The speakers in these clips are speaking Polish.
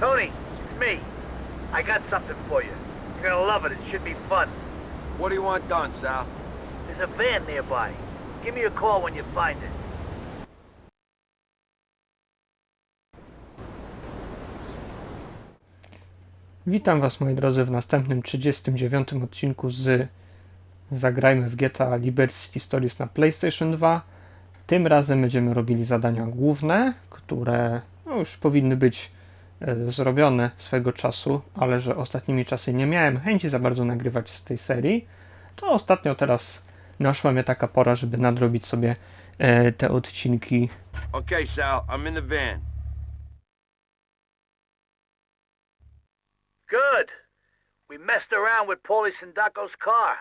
Tony, it's me. I got something for you. You're gonna love it. It should be fun. What do you want done, Sal? There's a van nearby. Give me a call when you find it. Witam Was moi drodzy w następnym 39 odcinku z Zagrajmy w GTA Liberty Stories na PlayStation 2. Tym razem będziemy robili zadania główne, które no, już powinny być zrobione swego czasu, ale że ostatnimi czasy nie miałem chęci za bardzo nagrywać z tej serii, to ostatnio teraz naszła mnie taka pora, żeby nadrobić sobie e, te odcinki Okay, Sal, I'm in the van. Good. We messed around with Paulie Sindaco's car.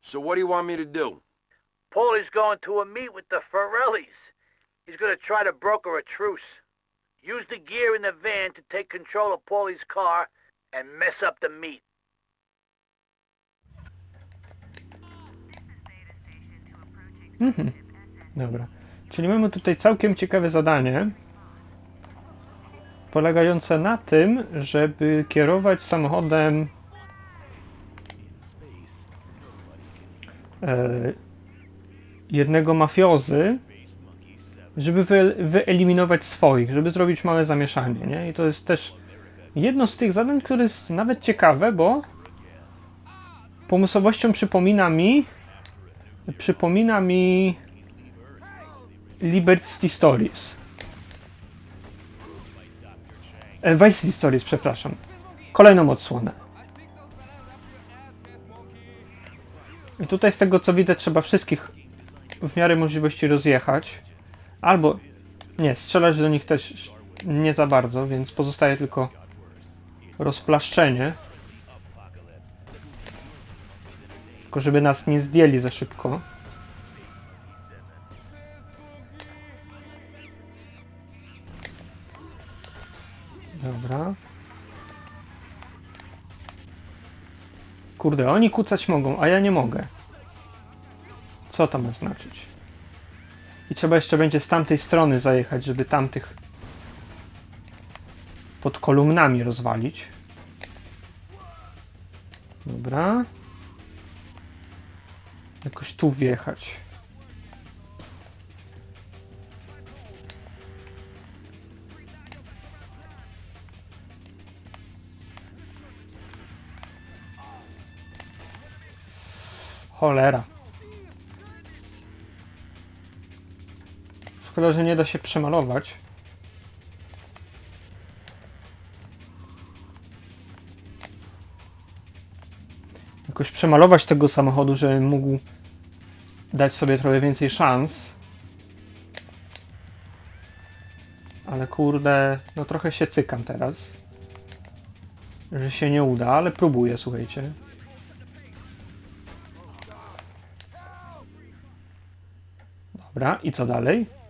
So what do you want me to do? Paulie's going to a meet with the Forellis. He's gonna try to broker a truce. Use the gear in the van to take control of Paulie's car and mess up the meet. Mhm. Dobra. Czyli mamy tutaj całkiem ciekawe zadanie. Polegające na tym, żeby kierować samochodem. E, jednego mafiozy, żeby wy, wyeliminować swoich, żeby zrobić małe zamieszanie, nie? I to jest też jedno z tych zadań, które jest nawet ciekawe, bo pomysłowością przypomina mi przypomina mi Liberty Stories. E, Vice Stories, przepraszam. Kolejną odsłonę. I tutaj z tego co widzę trzeba wszystkich w miarę możliwości rozjechać. Albo nie, strzelać do nich też nie za bardzo, więc pozostaje tylko rozplaszczenie. Tylko żeby nas nie zdjęli za szybko. Dobra. Kurde, oni kucać mogą, a ja nie mogę. Co to ma znaczyć? I trzeba jeszcze będzie z tamtej strony zajechać, żeby tamtych pod kolumnami rozwalić. Dobra. Jakoś tu wjechać. Cholera. Szkoda, że nie da się przemalować. Jakoś przemalować tego samochodu, żebym mógł dać sobie trochę więcej szans. Ale kurde, no trochę się cykam teraz. Że się nie uda, ale próbuję, słuchajcie. Dobra, i co dalej?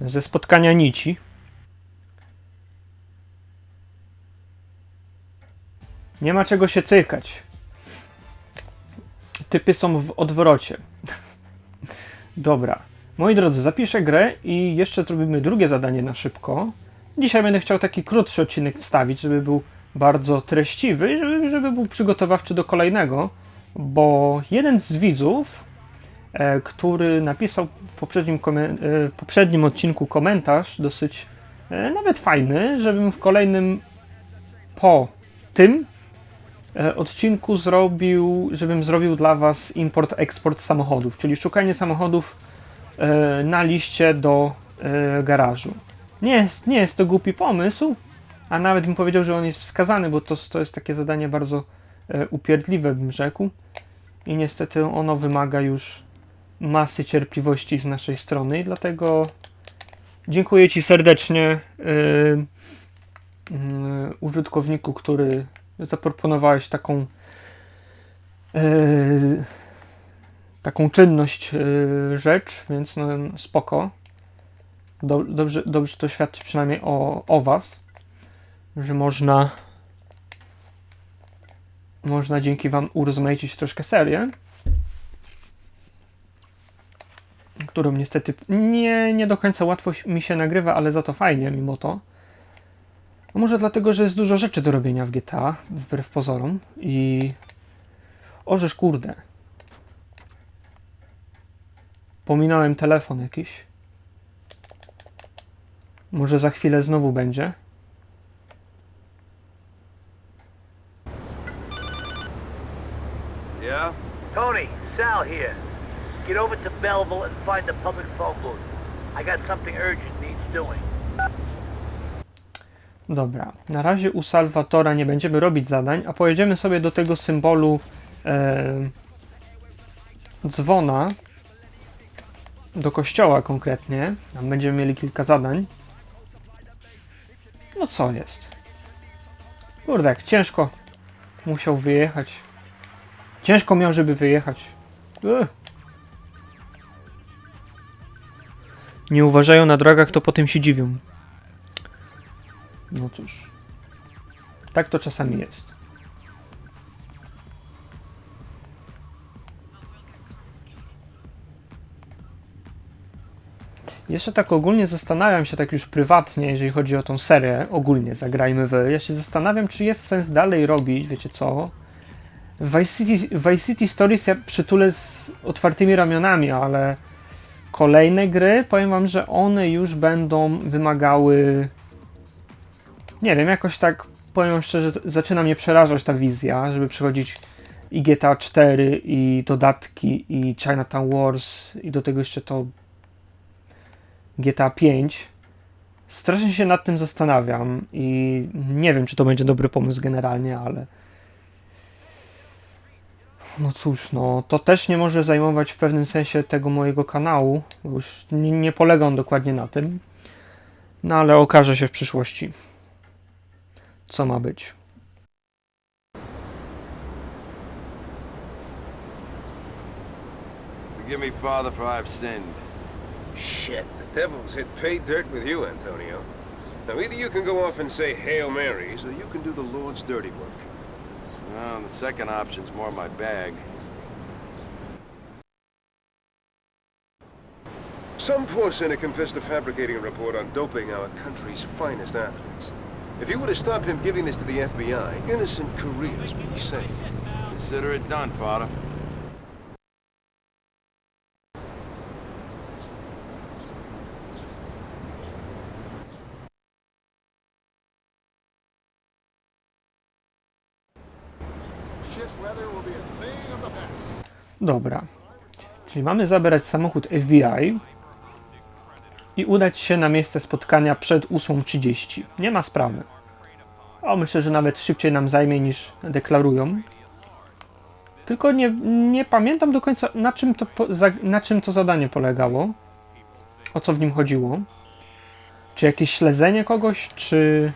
Ze spotkania nici. Nie ma czego się cykać. Typy są w odwrocie. Dobra. Moi drodzy, zapiszę grę i jeszcze zrobimy drugie zadanie na szybko. Dzisiaj będę chciał taki krótszy odcinek wstawić, żeby był bardzo treściwy i żeby, żeby był przygotowawczy do kolejnego, bo jeden z widzów, który napisał w poprzednim, e, w poprzednim odcinku komentarz, dosyć e, nawet fajny, żebym w kolejnym po tym e, odcinku zrobił, żebym zrobił dla Was import-eksport samochodów, czyli szukanie samochodów e, na liście do e, garażu. Nie jest, nie jest to głupi pomysł, a nawet bym powiedział, że on jest wskazany, bo to, to jest takie zadanie bardzo e, upierdliwe, bym rzekł. I niestety ono wymaga już masy cierpliwości z naszej strony, dlatego dziękuję Ci serdecznie, yy, yy, użytkowniku, który zaproponowałeś taką yy, taką czynność rzecz, więc no, spoko. Do, dobrze, dobrze to świadczy przynajmniej o, o Was, że można można dzięki Wam urozmaicić troszkę serię, którą niestety nie, nie do końca łatwo mi się nagrywa, ale za to fajnie mimo to. A może dlatego, że jest dużo rzeczy do robienia w GTA, wbrew pozorom. I... Orzesz kurde. Pominąłem telefon jakiś. Może za chwilę znowu będzie. Yeah? Tony, Sal here. Get over to Belleville and find the public phone booth. I got something urgent needs doing. Dobra, na razie u Salwatora nie będziemy robić zadań, a pojedziemy sobie do tego symbolu e, dzwona, do kościoła konkretnie. Tam będziemy mieli kilka zadań. No co jest? Kurde, jak ciężko musiał wyjechać. Ciężko miał, żeby wyjechać. Ugh. Nie uważają na drogach, to potem się dziwią. No cóż. Tak to czasami jest. Jeszcze tak ogólnie zastanawiam się, tak już prywatnie, jeżeli chodzi o tą serię, ogólnie zagrajmy w. Ja się zastanawiam, czy jest sens dalej robić, wiecie co? Vice City, Vice City Stories ja przytulę z otwartymi ramionami, ale kolejne gry, powiem wam, że one już będą wymagały nie wiem, jakoś tak powiem szczerze, zaczyna mnie przerażać ta wizja, żeby przychodzić i GTA 4 i dodatki i Chinatown Wars i do tego jeszcze to GTA 5. Strasznie się nad tym zastanawiam i nie wiem, czy to będzie dobry pomysł generalnie, ale no cóż, no to też nie może zajmować w pewnym sensie tego mojego kanału, bo już nie, nie polega on dokładnie na tym. No ale okaże się w przyszłości co ma być. Forgive me, Father, for I've sinned. Shit, the devil's hit pay dirt with you, Antonio. Now either you can go off and say Hail Marys, or you can do the Lord's dirty work. Well, the second option's more my bag. Some poor sinner confessed to fabricating a report on doping our country's finest athletes. If you were to stop him giving this to the FBI, innocent careers would be safe. Consider it done, Father. Dobra. Czyli mamy zabrać samochód FBI i udać się na miejsce spotkania przed 8.30. Nie ma sprawy. O, myślę, że nawet szybciej nam zajmie niż deklarują. Tylko nie, nie pamiętam do końca, na czym, to, na czym to zadanie polegało. O co w nim chodziło. Czy jakieś śledzenie kogoś, czy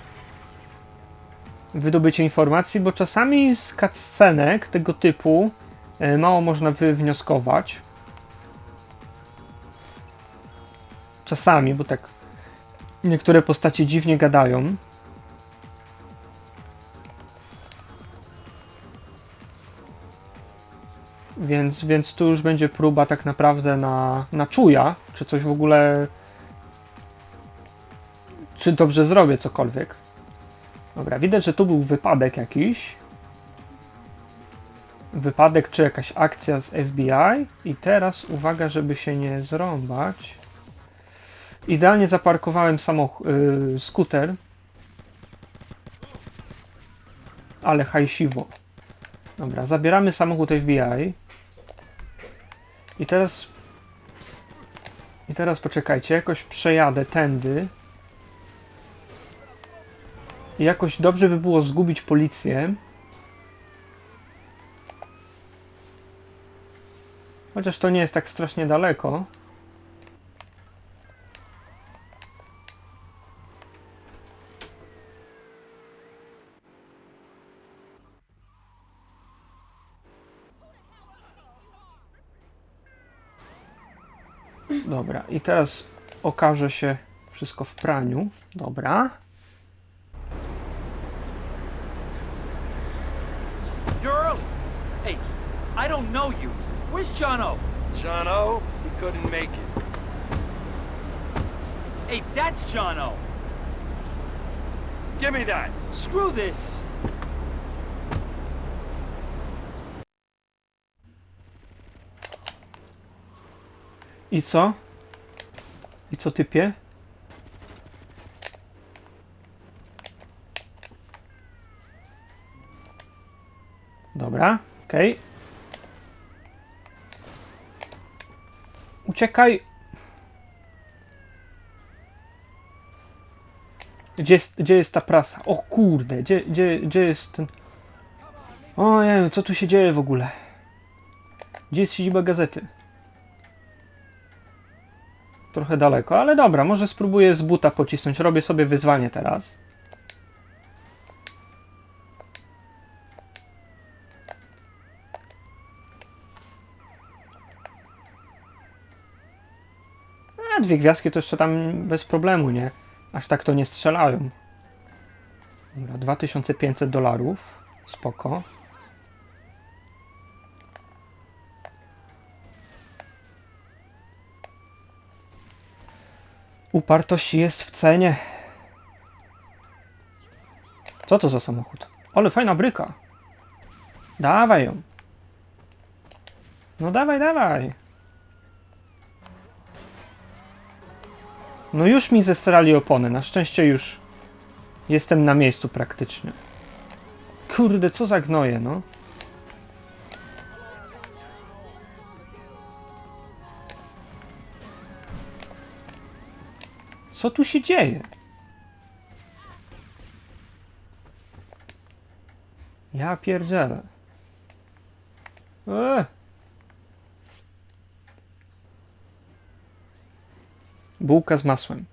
wydobycie informacji, bo czasami z cutscenek tego typu mało można wywnioskować. Czasami, bo tak niektóre postacie dziwnie gadają. Więc, więc tu już będzie próba tak naprawdę na, na czuja, czy coś w ogóle. Czy dobrze zrobię cokolwiek. Dobra, widać, że tu był wypadek jakiś. Wypadek czy jakaś akcja z FBI. I teraz uwaga, żeby się nie zrąbać. Idealnie zaparkowałem samochód, yy, skuter. Ale hajsiwo. Dobra, zabieramy samochód FBI. I teraz. I teraz poczekajcie, jakoś przejadę tędy. I jakoś dobrze by było zgubić policję. Chociaż to nie jest tak strasznie daleko. Dobra, i teraz okaże się wszystko w praniu. Dobra. You're early. Hey, I don't know you. Where's John O? John O, he couldn't make it. Hey, that's John O. Give me that. Screw this! I co? I co typie? Dobra, okej. Uciekaj! Gdzie jest, gdzie jest ta prasa? O kurde, gdzie, gdzie, gdzie jest ten... Ojej, co tu się dzieje w ogóle? Gdzie jest siedziba gazety? Trochę daleko, ale dobra, może spróbuję z buta pocisnąć. Robię sobie wyzwanie teraz. Dwie gwiazdki to jeszcze tam bez problemu, nie? Aż tak to nie strzelają. Dobra, 2500 dolarów. Spoko. Upartość jest w cenie. Co to za samochód? Ale fajna bryka. Dawaj ją. No dawaj, dawaj. No już mi zesrali opony. Na szczęście już jestem na miejscu praktycznie. Kurde, co za gnoje, no. Co tu się dzieje? Ja pierdzielę. Eee. Bułka z masłem.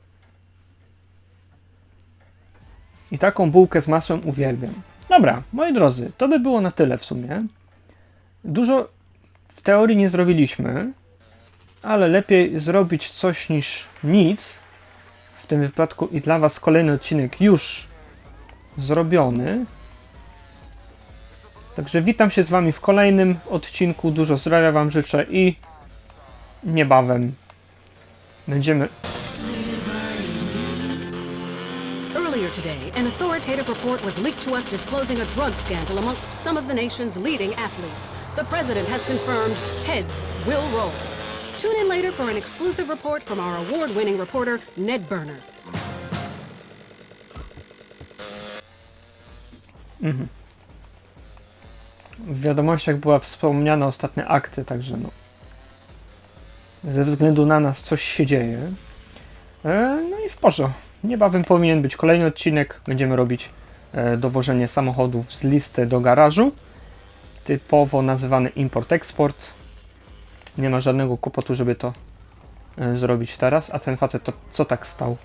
I taką bułkę z masłem uwielbiam. Dobra, moi drodzy, to by było na tyle w sumie. Dużo w teorii nie zrobiliśmy, ale lepiej zrobić coś niż nic w tym wypadku i dla Was kolejny odcinek już zrobiony. Także witam się z Wami w kolejnym odcinku. Dużo zdrowia Wam życzę i niebawem Earlier today, an authoritative report was leaked to us disclosing a drug scandal amongst some of the nation's leading athletes. The president has confirmed heads will roll. Tune in later for an exclusive report from our award winning reporter, Ned Berner. Mhm. W wiadomościach była wspomniana ostatnia akcja, także no. Ze względu na nas coś się dzieje. E, no i w porządku. Niebawem powinien być kolejny odcinek. Będziemy robić e, dowożenie samochodów z listy do garażu. Typowo nazywany import-export. Nie ma żadnego kłopotu, żeby to e, zrobić teraz. A ten facet to co tak stał?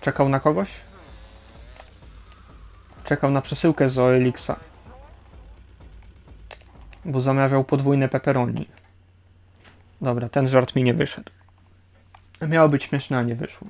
Czekał na kogoś? Czekał na przesyłkę z OLX-a. Bo zamawiał podwójne pepperoni. Dobra, ten żart mi nie wyszedł. Miało być śmieszne, a nie wyszło.